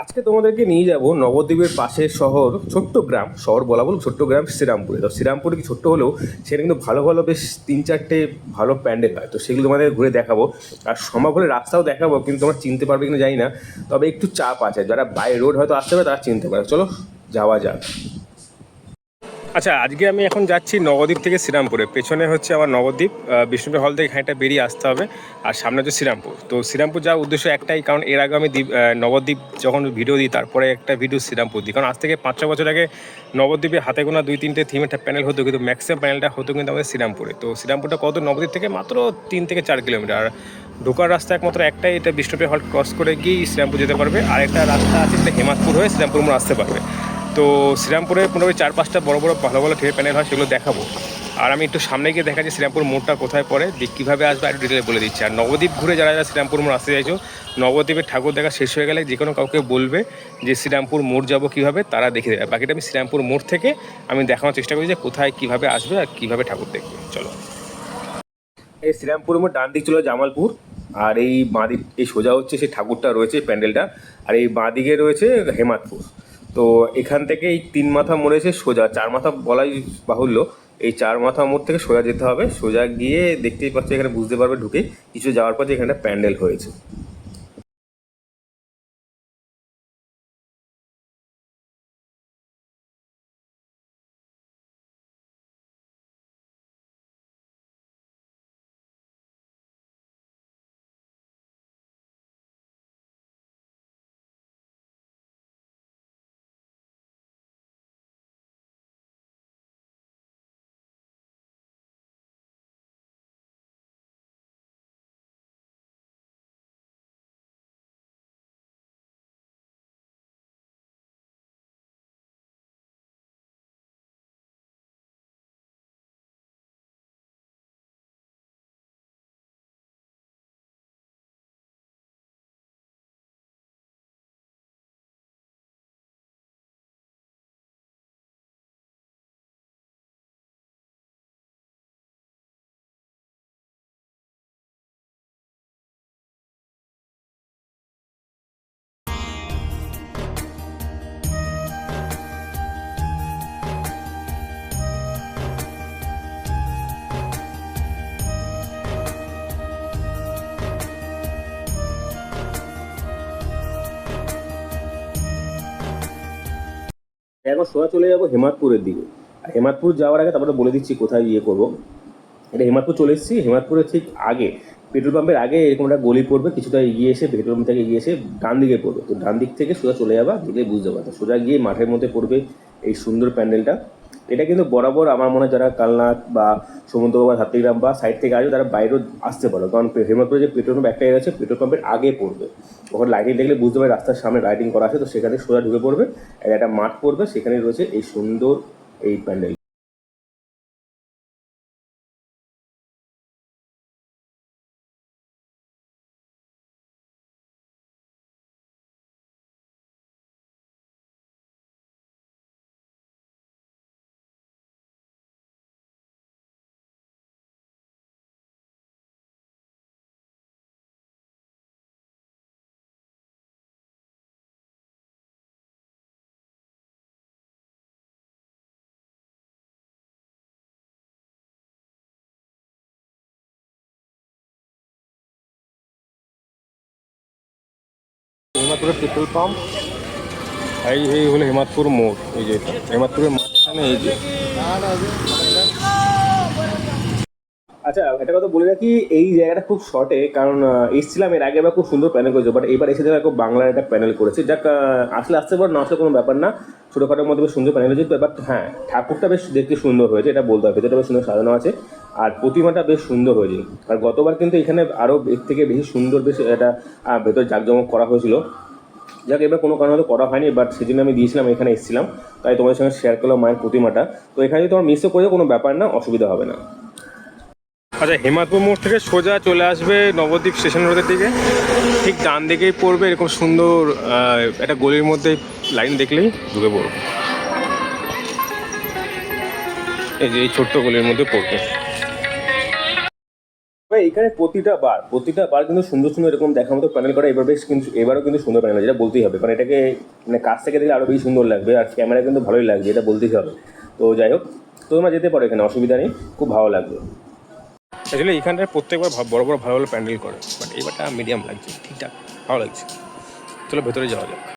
আজকে তোমাদেরকে নিয়ে যাব নবদ্বীপের পাশের শহর ছোট্ট গ্রাম, শহর বলা বল ছোট্ট গ্রাম শ্রীরামপুরে। তো শ্রীরামপুরে কি ছোট্ট হলেও সেখানে কিন্তু ভালো ভালো বেশ তিন চারটে ভালো প্যান্ডেল হয়। তো সেগুলো তোমাদের ঘুরে দেখাবো। আর সম্ভব হলে রাস্তাও দেখাবো, কিন্তু তোমরা চিনতে পারবে কিনা জানি না। তবে একটু চাপ আছে, যারা বাই রোড হয়তো আসতে পারে তারা চিনতে পারে। চলো, যাওয়া যাক। আচ্ছা আজকে আমি এখন যাচ্ছি নবদ্বীপ থেকে শ্রীরামপুরে। পেছনে হচ্ছে আমার নবদ্বীপ বিষ্ণুপুর হল থেকে খানিকটা বেরিয়ে আসতে হবে, আর সামনে হচ্ছে শ্রীরামপুর। তো শ্রীরামপুর যাওয়ার উদ্দেশ্য একটাই, কারণ এর আগে আমি দ্বীপ- নবদ্বীপ যখন ভিডিও দিই, তারপরে একটা ভিডিও শ্রীরামপুর দিই। কারণ আজ থেকে পাঁচ ছ বছর আগে নবদ্বীপে হাতে গোনা দুই, তিনটে থিম একটা প্যানেল হতো, কিন্তু ম্যাক্সিমাম প্যানেলটা হতো কিন্তু আমাদের শ্রীরামপুরে। তো শ্রীরামপুরটা কত? নবদ্বীপ থেকে মাত্র তিন থেকে চার কিলোমিটার। আর ঢোকার রাস্তা একমাত্র একটাই, এটা বিষ্ণুপুর হল ক্রস করে গিয়ে শ্রীরামপুর যেতে পারবে। আর একটা রাস্তা আছে, যেটা হেমাদপুর হয়ে শ্রীরামপুর আসতে পারবে। তো শ্রীরামপুরে মোটামুটি চার পাঁচটা বড় বড় ভালো ভালো ট্রেন প্যানেল হয়, সেগুলো দেখাবো। আর আমি একটু সামনে গিয়ে দেখা দেখাচ্ছি শ্রীরামপুর মোড়টা কোথায় পড়ে দিক কীভাবে আসবে একটু ডিটেলে বলে দিচ্ছি। আর নবদ্বীপ ঘুরে যারা যারা শ্রীরামপুর মোড় আসতে চাইছো, নবদ্বীপের ঠাকুর দেখা শেষ হয়ে গেলে যে কোনো কাউকে বলবে যে শ্রীরামপুর মোড় যাব কীভাবে, তারা দেখে দেবে। বাকিটা আমি শ্রীরামপুর মোড় থেকে আমি দেখানোর চেষ্টা করি যে কোথায় কীভাবে আসবে আর কীভাবে ঠাকুর দেখবে। চলো। এই শ্রীরামপুর মোড় ডান দিক চলে জামালপুর, আর এই বাঁ দিক, এই সোজা হচ্ছে সেই ঠাকুরটা রয়েছে প্যান্ডেলটা। আর এই বাঁ দিকে রয়েছে হেমাদপুর তো এখান থেকে এই তিন মাথা মোড়ে এসে সোজা, চার মাথা বলাই বাহুল্য। এই চার মাথা মোড় থেকে সোজা যেতে হবে। সোজা গিয়ে দেখতেই পাচ্ছ এখানে বুঝতে পারবে ঢুকে। কিছু যাওয়ার পর যে এখানে প্যান্ডেল হয়েছে। এখন সোজা চলে যাব হেমাদপুরের দিকে। আর হেমাদপুর যাওয়ার আগে তারপরে বলে দিচ্ছি কোথায় ইয়ে করব। এটা হেমাদপুর চলে এসেছি। হেমাদপুরের ঠিক আগে, পেট্রোল পাম্পের আগে এরকম একটা গলি পড়বে, কিছুটা এগিয়ে এসে, পেট্রোল পাম্প থেকে এগিয়ে এসে ডান দিকে পড়বে। তো ডান দিক থেকে সোজা চলে যাবা দেখলে বুঝতে পারবে। সোজা গিয়ে মাঠের মধ্যে পড়বে এই সুন্দর প্যান্ডেলটা। এটা কিন্তু বরাবর আমার মনে হয় যারা কালনাথ বা সমুদ্র বা হাতিগ্রাম বা সাইড থেকে আসবে, তারা বাইরেও আসতে পারো কারণ হেমাদপুরে যে পেট্রোল পাম্প একটা আছে, পেট্রোল পাম্পের আগে পড়বে। ওখানে লাইটিং দেখলে বুঝতে পারবে রাস্তার সামনে লাইটিং করা আছে, তো সেখানে সোজা ঢুকে পড়বে একটা মাঠ পড়বে, সেখানে রয়েছে এই সুন্দর এই প্যান্ডেল। হেমাদপুরের পেট্রোল পাম্প এই এই হলো হেমাদপুর মোড়, এই যে এটা। হেমাদপুরের মাঝখানে এই যে। আচ্ছা একটা কথা বলে রাখি, এই জায়গাটা খুব শর্টে কারণ এসেছিলাম এর আগে খুব সুন্দর প্যানেল করেছে বাট এবার এসে দেখো বাংলার একটা প্যানেল করেছে। যাক আসলে আসতে পারো, না আসলে কোনো ব্যাপার না। ছোটোখাটোর মধ্যে বেশ সুন্দর প্যানেল হয়েছে বাট হ্যাঁ ঠাকুরটা বেশ দেখতে সুন্দর হয়েছে, এটা বলতে হবে, ভেতরটা বেশ সুন্দর সাজানো আছে, আর প্রতিমাটা বেশ সুন্দর হয়েছে। আর গতবার কিন্তু এখানে আরও এর থেকে বেশি সুন্দর বেশ এটা ভেতর জাঁকজমক করা হয়েছিল। যাক, এবার কোনো কারণে হয়তো করা হয়নি বাট সেদিন আমি দিয়েছিলাম, এখানে এসেছিলাম। তাই তোমাদের সঙ্গে শেয়ার করলাম মায়ের প্রতিমাটা। তো এখানে যদি তোমার মিসও করে কোনো ব্যাপার না, অসুবিধা হবে না। আচ্ছা হেমাদপুর মোড় থেকে সোজা চলে আসবে নবদ্বীপ স্টেশন রোডের দিকে। ঠিক ডান দিকেই পড়বে, এরকম সুন্দর একটা গলির মধ্যে লাইন দেখলেই ঢুকে পড়বে। এই যে এই ছোট্ট গলির মধ্যে পড়বে। ভাই, এখানে প্রতিটা বার প্রতিটা বার কিন্তু সুন্দর সুন্দর এরকম দেখার মতো প্যানেল করা এবার বেশ কিন্তু এবারও কিন্তু সুন্দর প্যানেল যেটা বলতেই হবে। কারণ এটাকে মানে কাছ থেকে দেখলে আরও বেশি সুন্দর লাগবে আর ক্যামেরা কিন্তু ভালোই লাগবে এটা বলতেই হবে। তো যাই হোক তো তোমরা যেতে পারো এখানে অসুবিধা নেই খুব ভালো লাগবে। আসলে এখানটায় প্রত্যেকবার বড় বড় ভালো ভালো প্যান্ডেল করে বাট এবারটা মিডিয়াম লাগছে ঠিকঠাক ভালো লাগছে। চলো ভেতরে যাওয়া যাক।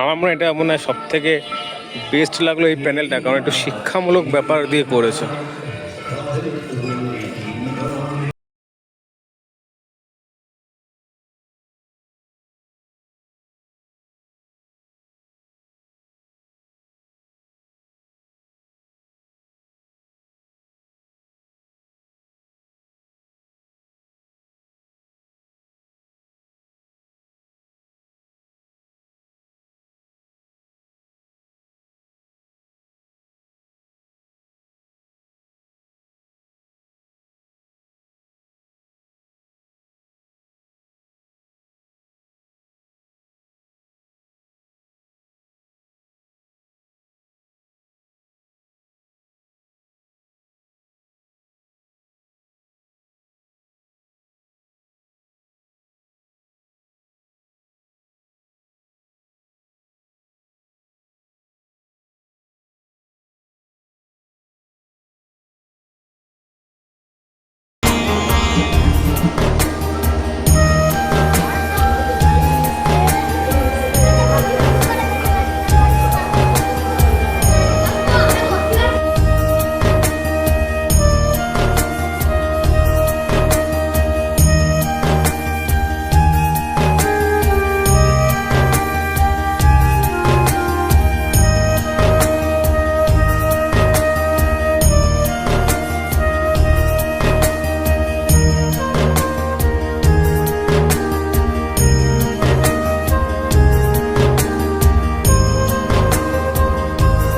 আমার মনে এটা মনে হয় সব থেকে বেস্ট লাগল এই প্যানেলটা কারণ একটু শিক্ষামূলক ব্যাপার দিয়ে করেছে।